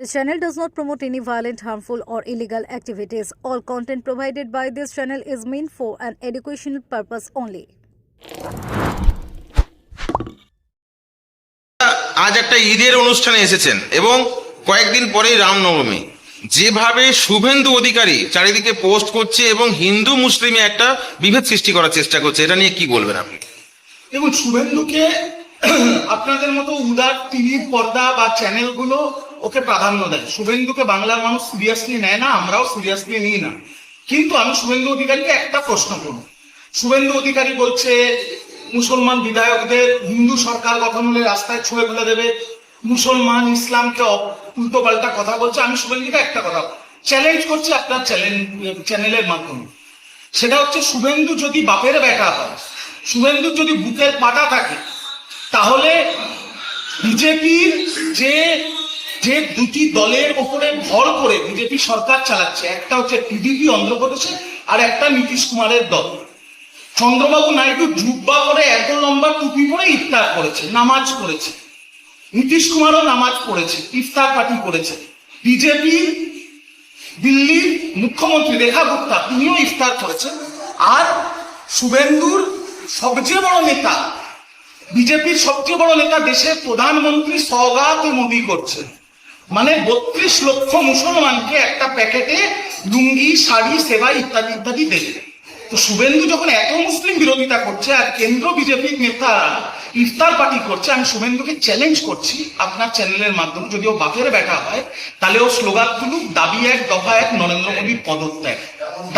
This channel does not promote any violent, harmful, or illegal activities. All content provided by this channel is meant for an educational purpose only. আজ একটা ঈদের অনুষ্ঠানে এসেছেন এবং কয়েকদিন পরেই রামনবমী যেভাবে শুভেন্দু অধিকারী চারিদিকে পোস্ট করছে এবং হিন্দু মুসলিমে একটা বিভেদ সৃষ্টি করার চেষ্টা করছে এটা নিয়ে কি বলবেন আপনি দেখুন শুভেন্দুকে আপনাদের মতো উদার টিভির পর্দা বা চ্যানেলগুলো ওকে প্রাধান্য দেয়। শুভেন্দুকে বাংলার মানুষ সিরিয়াসলি নেয় না, আমরাও সিরিয়াসলি নিই না। কিন্তু আমি শুভেন্দু অধিকারীকে একটা প্রশ্ন করব। শুভেন্দু অধিকারী বলছে, মুসলমান বিধায়কদের হিন্দু সরকার গঠন হলে রাস্তায় ছুঁয়ে ফেলে দেবে। মুসলমান ইসলামকে উল্টো পাল্টা কথা বলছে। আমি শুভেন্দুকে একটা কথা চ্যালেঞ্জ করছি আপনার চ্যানেল চ্যানেলের মাধ্যমে। সেটা হচ্ছে শুভেন্দু যদি বাপের বেটা হয়, শুভেন্দুর যদি বুকের পাটা থাকে, তাহলে বিজেপির যে যে দুটি দলের ওপরে ভর করে বিজেপি সরকার চালাচ্ছে, একটা হচ্ছে টিডিপি অন্ধ্রপ্রদেশে আর একটা নীতিশ কুমারের দল। চন্দ্রবাবু নাইডু জুব্বা করে এত লম্বা টুপি পরে ইফতার করেছে, নামাজ পড়েছে। নীতিশ কুমারও নামাজ পড়েছে ইফতার পার্টি করেছে। বিজেপি, দিল্লির মুখ্যমন্ত্রী রেখা গুপ্তা, তিনিও ইফতার করেছেন। আর শুভেন্দুর সবচেয়ে বড় নেতা, বিজেপির সবচেয়ে বড় নেতা দেশের প্রধানমন্ত্রী সৌগাত মোদী করছেন। মানে বত্রিশ লক্ষ মুসলমানকে একটা প্যাকেটে লুঙ্গি, শাড়ি, সেবা ইত্যাদি ইত্যাদি দেবে। তো শুভেন্দু যখন এত মুসলিম বিরোধিতা করছে আর কেন্দ্র বিজেপির নেতা ইফতার পার্টি করছে, আমি শুভেন্দুকে চ্যালেঞ্জ করছি আপনার চ্যানেলের মাধ্যমে। যদি ও বাপের ব্যাটা হয়, তাহলে ও স্লোগান তুলুক, দাবি এক, দফা এক, নরেন্দ্র মোদীর পদত্যাগ।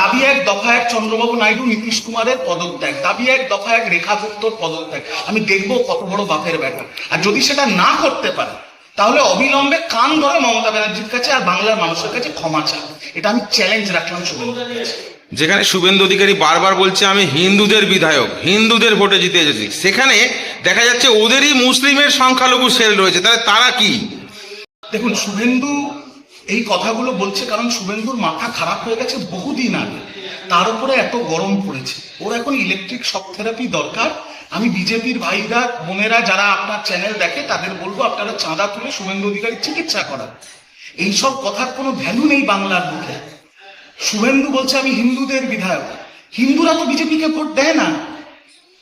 দাবি এক, দফা এক, চন্দ্রবাবু নাইডু, নীতিশ কুমারের পদত্যাগ। দাবি এক, দফা এক, রেখা গুপ্তর পদত্যাগ। আমি দেখব কত বড় বাপের ব্যাটা। আর যদি সেটা না করতে পারে তাহলে অবিলম্বে কান ধরে মমতা ব্যানার্জির কাছে আর বাংলার মানুষের কাছে ক্ষমা চান। এটা আমি চ্যালেঞ্জ রাখলাম শুভেন্দুর কাছে যেখানে শুভেন্দু অধিকারী বারবার বলছে আমি হিন্দুদের বিধায়ক হিন্দুদের ভোটে জিতে এসেছি। সেখানে দেখা যাচ্ছে ওদেরই মুসলিমের সংখ্যালঘু সেল রয়েছে। তাহলে তারা কি? দেখুন শুভেন্দু এই কথাগুলো বলছে কারণ শুভেন্দুর মাথা খারাপ হয়ে গেছে বহুদিন আগে। তার উপরে এত গরম পড়েছে। ওর এখন ইলেকট্রিক শক থেরাপি দরকার। আমি বিজেপির ভাইরা, বোনেরা যারা আপনার চ্যানেল দেখে, তাদের বলব আপনারা চাঁদা তুলে শুভেন্দু অধিকারীর চিকিৎসা করান। এইসব কথার কোনো ভ্যালু নেই বাংলার মুখে শুভেন্দু বলছে, আমি হিন্দুদের বিধায়ক। হিন্দুরা তো বিজেপিকে ভোট দেয় না।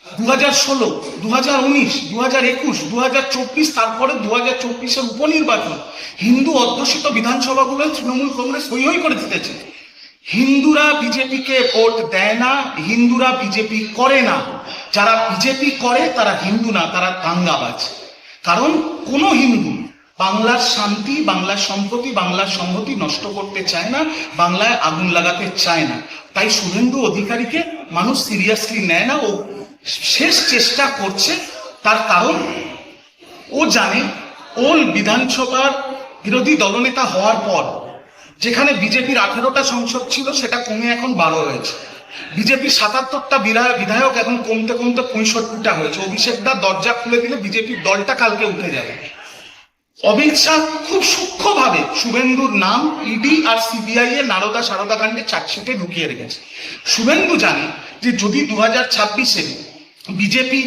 দু হাজার ষোলো দু হাজার উনিশ দু হাজার একুশ দু হাজার চব্বিশ, তারপরে দু হাজার চব্বিশের উপনির্বাচন হিন্দু অধ্যুষিত বিধানসভাগুলো তৃণমূল কংগ্রেস হই হই করে জিতেছে। হিন্দুরা বিজেপিকে ভোট দেয় না, হিন্দুরা বিজেপি করে না। যারা বিজেপি করে, তারা হিন্দু না, তারা দাঙ্গাবাজ। কারণ কোনো হিন্দু বাংলার শান্তি, বাংলার সম্পত্তি বাংলার সংহতি নষ্ট করতে চায় না, বাংলায় আগুন লাগাতে চায় না। তাই শুভেন্দু অধিকারীকে মানুষ সিরিয়াসলি নেয় না, ও শেষ চেষ্টা করছে। তার কারণ, ও জানে ওর বিধানসভার বিরোধী দলনেতা হওয়ার পর যেখানে বিজেপির আঠেরোটা সংসদ ছিল, সেটা কমে এখন বারো হয়েছে। বিজেপির সাতাত্তরটা বিধায়ক এখন কমতে কমতে পঁয়ষট্টিটা হয়েছে। অভিষেকদা দরজা খুলে দিলে বিজেপির দলটা কালকে উঠে যাবে। অমিত শাহ খুব সূক্ষ্মভাবে শুভেন্দুর নাম ইডি আর সিবিআই এর নারদা সারদা কাণ্ডে চার্জশিটে ঢুকিয়ে রেখেছে। শুভেন্দু জানে যে যদি দু হাজার ছাব্বিশে বিজেপি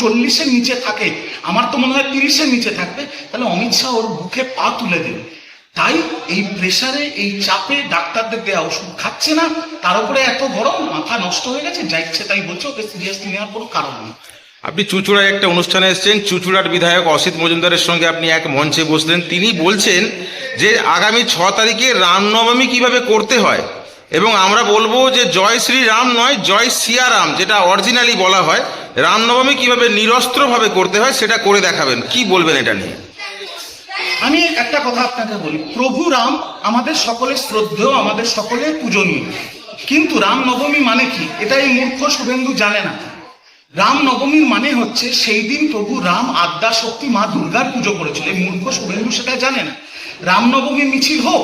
চল্লিশের নিচে থাকে, আমার তো মনে হয় তিরিশের নিচে থাকবে, তাহলে অমিত শাহ ওর বুকে পা তুলে দেবে। তাই এই প্রেসারে এই চাপে ডাক্তারদের দেওয়া ওষুধ খাচ্ছে না, তার উপরে এত গরম, মাথা নষ্ট হয়ে গেছে, যা ইচ্ছে তাই বলছে, ওকে সিরিয়াসলি নেওয়ার কোনো কারণ নেই। আপনি চুচুড়ায় একটা অনুষ্ঠানে এসেছেন, চুচুড়ার বিধায়ক অসিত মজুমদারের সঙ্গে আপনি এক মঞ্চে বসলেন, তিনি বলছেন যে আগামী ছ তারিখে রামনবমী কীভাবে করতে হয়, এবং আমরা বলব যে জয় শ্রী রাম নয়, জয় সিয়ারাম যেটা অরিজিনালি বলা হয়, রামনবমী কীভাবে নিরস্ত্রভাবে করতে হয়, সেটা করে দেখাবেন, কি বলবেন এটা নিয়ে? আমি একটা কথা আপনাকে বলি, প্রভু রাম আমাদের সকলের শ্রদ্ধেয়, আমাদের সকলের পূজনীয়। কিন্তু রাম নবমী মানে কি? এটা এই মূর্খ শুভেন্দু জানে না। রাম নবমীর মানে হচ্ছে সেই দিন প্রভু রাম আদ্যা শক্তি মা দুর্গার পুজো করেছিল। এই মূর্খ শুভেন্দু সেটা জানে না। রামনবমী মিছিল হোক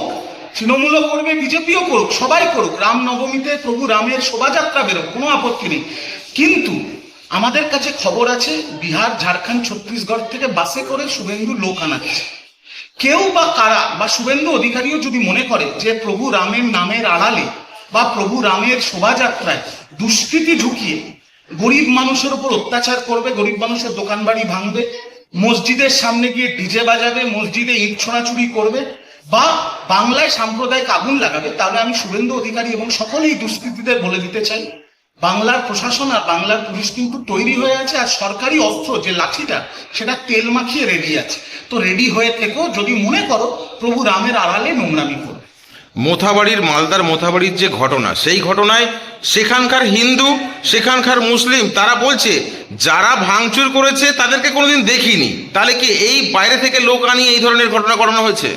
তৃণমূলও করবে, বিজেপিও করুক, সবাই করুক, রামনবমীতে প্রভু রামের শোভাযাত্রা বেরোক, কোনো আপত্তি নেই। কিন্তু আমাদের কাছে খবর আছে, বিহার, ঝাড়খণ্ড, ছত্তিশগড় থেকে বাসে করে শুভেন্দু লোক আনাচ্ছে। কেউ বা কারা বা শুভেন্দু অধিকারীও যদি মনে করে যে প্রভু রামের নামের আড়ালে বা প্রভু রামের শোভাযাত্রায় দুষ্কৃতি ঢুকিয়ে গরিব মানুষের উপর অত্যাচার করবে, গরিব মানুষের দোকান বাড়ি ভাঙবে, মসজিদের সামনে গিয়ে ডিজে বাজাবে, মসজিদে ইট ছোড়াছুড়ি করবে বা বাংলায় সাম্প্রদায়িক আগুন লাগাবে, তাহলে আমি শুভেন্দু অধিকারী এবং সকলেই দুষ্কৃতীদের বলে দিতে চাই। বাংলার প্রশাসন আর বাংলার পুলিশ কিন্তু তৈরি হয়ে আছে আর সরকারি অস্ত্র যে লাঠিটা সেটা তেল মাখিয়ে রেডি আছে। তো রেডি হয়ে থেকেও যদি মনে করো প্রভু রামের আড়ালে নোংরামি করবে। মোথাবাড়ির মালদার মোথাবাড়ির যে ঘটনা সেই ঘটনায় সেখানকার হিন্দু সেখানকার মুসলিম তারা বলছে যারা ভাঙচুর করেছে তাদেরকে কোনোদিন দেখিনি। তাহলে কি এই বাইরে থেকে লোক আনিয়ে এই ধরনের ঘটনা করানো হয়েছে?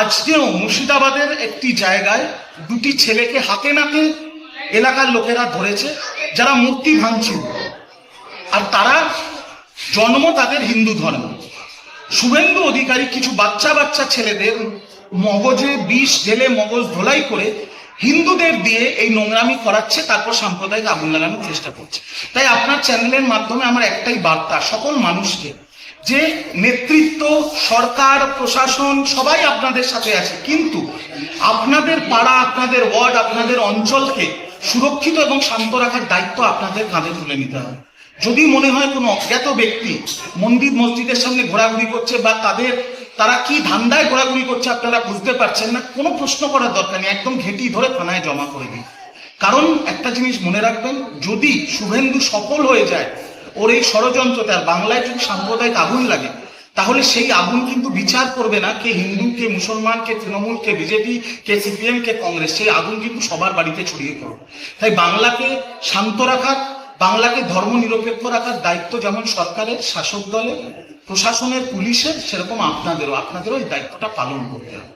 আজকেও মুর্শিদাবাদের একটি জায়গায় দুটি ছেলেকে হাতে নাতে এলাকার লোকেরা ধরেছে, যারা মূর্তি ভাঙছিল আর তারা জন্ম তাদের হিন্দু ধর্ম। শুভেন্দু অধিকারী কিছু বাচ্চা বাচ্চা ছেলেদের মগজে বিষ ঢেলে মগজ ধোলাই করে হিন্দুদের দিয়ে এই নোংরামি করাচ্ছে, তারপর সাম্প্রদায়িক আগুন লাগানোর চেষ্টা করছে। তাই আপনার চ্যানেলের মাধ্যমে আমার একটাই বার্তা, সকল মানুষকে, যে নেতৃত্ব, সরকার, প্রশাসন, সবাই আপনাদের সাথে আছে, কিন্তু আপনাদের পাড়া, আপনাদের ওয়ার্ড, আপনাদের অঞ্চলকে সুরক্ষিত এবং শান্ত রাখার দায়িত্ব আপনাদের কাঁধে তুলে নিতে হবে যদি মনে হয় কোনো অজ্ঞাত ব্যক্তি মন্দির মসজিদের সামনে ঘোরাঘুরি করছে বা তাদের, তারা কি ধান্দায় ঘোরাঘুরি করছে আপনারা বুঝতে পারছেন না, কোনো প্রশ্ন করার দরকার নেই, একদম ঘেঁটি ধরে থানায় জমা করে দিন। কারণ একটা জিনিস মনে রাখবেন, যদি শুভেন্দু সফল হয়ে যায়, ওর এই ষড়যন্ত্রতে আর বাংলায় যদি সাম্প্রদায়িক আগুন লাগে তাহলে সেই আগুন কিন্তু বিচার করবে না কে হিন্দু, কে মুসলমান, কে তৃণমূল, কে বিজেপি, কে সিপিএম, কে কংগ্রেস। সেই আগুন কিন্তু সবার বাড়িতে ছড়িয়ে পড়বে। তাই বাংলাকে শান্ত রাখার, বাংলাকে ধর্ম নিরপেক্ষ রাখার দায়িত্ব যেমন সরকারের, শাসক দলের, প্রশাসনের, পুলিশের, সেরকম আপনাদেরও। আপনাদেরও এই দায়িত্বটা পালন করতে হবে।